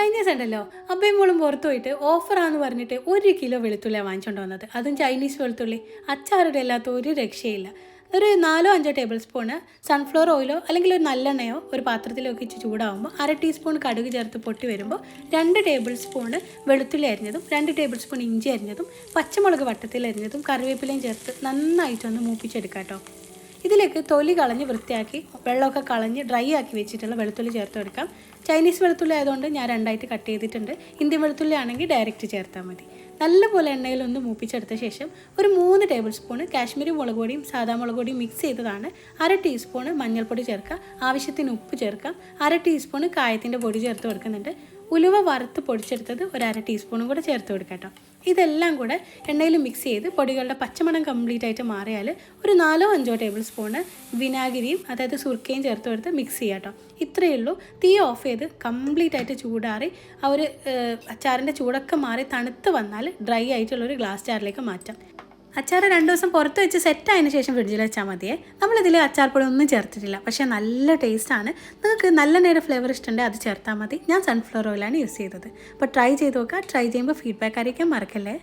കഴിഞ്ഞ ദിവസം ഉണ്ടല്ലോ അബ്ബയും മോളും പുറത്തു പോയിട്ട് ഓഫറാന്ന് പറഞ്ഞിട്ട് ഒരു കിലോ വെളുത്തുള്ളിയാണ് വാങ്ങിച്ചുകൊണ്ട് വന്നത്. അതും ചൈനീസ് വെളുത്തുള്ളി. അച്ചാറുടെ അല്ലാത്ത ഒരു രക്ഷയില്ല. ഒരു നാലോ അഞ്ചോ ടേബിൾ സ്പൂണ് സൺഫ്ലവർ ഓയിലോ അല്ലെങ്കിൽ ഒരു നല്ലെണ്ണയോ ഒരു പാത്രത്തിലൊക്കെ ഇച്ച് ചൂടാവുമ്പോൾ അര ടീസ്പൂൺ കടുക് ചേർത്ത് പൊട്ടി വരുമ്പോൾ രണ്ട് ടേബിൾ സ്പൂണ് വെളുത്തുള്ളി അരിഞ്ഞതും രണ്ട് ടേബിൾ സ്പൂൺ ഇഞ്ചി അരിഞ്ഞതും പച്ചമുളക് വട്ടത്തിൽ അരിഞ്ഞതും കറിവേപ്പിലയും ചേർത്ത് നന്നായിട്ടൊന്ന് മൂപ്പിച്ചെടുക്കാം കേട്ടോ ഇതിലേക്ക് തൊലി കളഞ്ഞ് വൃത്തിയാക്കി വെള്ളമൊക്കെ കളഞ്ഞ് ഡ്രൈ ആക്കി വെച്ചിട്ടുള്ള വെളുത്തുള്ളി ചേർത്ത് കൊടുക്കാം. ചൈനീസ് വെളുത്തുള്ളി ആയതുകൊണ്ട് ഞാൻ രണ്ടായിട്ട് കട്ട് ചെയ്തിട്ടുണ്ട്. ഇന്ത്യൻ വെളുത്തുള്ളി ആണെങ്കിൽ ഡയറക്റ്റ് ചേർത്താൽ മതി. നല്ലപോലെ എണ്ണയിൽ ഒന്ന് മൂപ്പിച്ചെടുത്ത ശേഷം ഒരു മൂന്ന് ടേബിൾ സ്പൂണ് കാശ്മീരി മുളക് പൊടിയും സാധാ മുളക് പൊടിയും മിക്സ് ചെയ്തതാണ്. അര ടീസ്പൂണ് മഞ്ഞൾപ്പൊടി ചേർക്കുക. ആവശ്യത്തിന് ഉപ്പ് ചേർക്കാം. അര ടീസ്പൂണ് കായത്തിന്റെ പൊടി ചേർത്ത് കൊടുക്കുന്നുണ്ട്. ഉലുവ വറുത്ത് പൊടിച്ചെടുത്തത് ഒരു അര ടീസ്പൂണും കൂടെ ചേർത്ത് കൊടുക്കാം കേട്ടോ. ഇതെല്ലാം കൂടെ എണ്ണയിൽ മിക്സ് ചെയ്ത് പൊടികളുടെ പച്ചമണം കംപ്ലീറ്റ് ആയിട്ട് മാറിയാൽ ഒരു നാലോ അഞ്ചോ ടേബിൾ സ്പൂണ് വിനാഗിരിയും അതായത് സുർക്കയും ചേർത്ത് കൊടുത്ത് മിക്സ് ചെയ്യാം കേട്ടോ. ഇത്രയേ ഉള്ളൂ. തീ ഓഫ് ചെയ്ത് കംപ്ലീറ്റ് ആയിട്ട് ചൂടാറി ആ ഒരു അച്ചാറിന്റെ ചൂടൊക്കെ മാറി തണുത്ത് വന്നാൽ ഡ്രൈ ആയിട്ടുള്ള ഒരു ഗ്ലാസ് ജാറിലേക്ക് മാറ്റാം. അച്ചാർ രണ്ട് ദിവസം പുറത്ത് വെച്ച് സെറ്റ് ആയതിനു ശേഷം ഫ്രിഡ്ജിൽ വെച്ചാൽ മതിയേ. നമ്മളിതിൽ അച്ചാർപ്പൊടി ഒന്നും ചേർത്തിട്ടില്ല. പക്ഷേ നല്ല ടേസ്റ്റാണ് നിങ്ങൾക്ക് നല്ല നേരം ഫ്ലേവർ ഇഷ്ടമുണ്ടെങ്കിൽ അത് ചേർത്താൽ മതി. ഞാൻ സൺഫ്ലവർ ഓയിലാണ് യൂസ് ചെയ്തത്. അപ്പോൾ ട്രൈ ചെയ്ത് നോക്കുക. ട്രൈ ചെയ്യുമ്പോൾ ഫീഡ്ബാക്ക് അറിയിക്കാൻ മറക്കല്ലേ?